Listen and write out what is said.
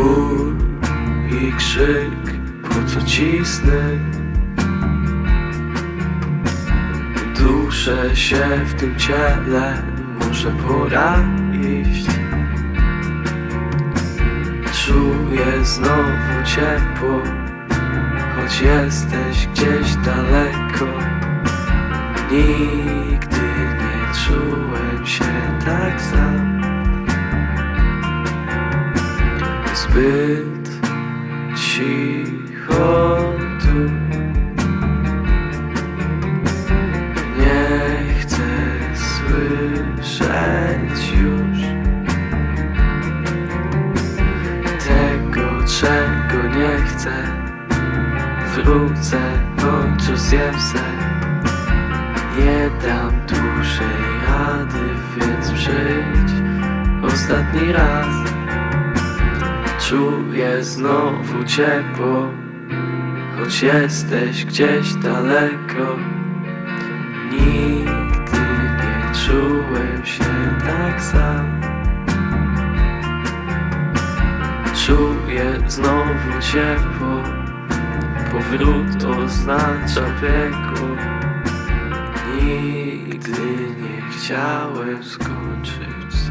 Ból i krzyk, po co cisnę. Duszę się w tym ciele, może pora iść Czuję znowu ciepło, choć jesteś gdzieś daleko. Nigdy nie czułem się tak sam Zbyt cicho tu. Nie chcę słyszeć już Tego, czego nie chcę. Wrócę, choć zjem se. Nie dam dłużej rady, więc przyjdź Ostatni raz Czuję znowu ciepło Choć jesteś gdzieś daleko. Nigdy nie czułem się tak sam. Czuję znowu ciepło Powrót oznacza piekło. Nigdy nie chciałem skończyć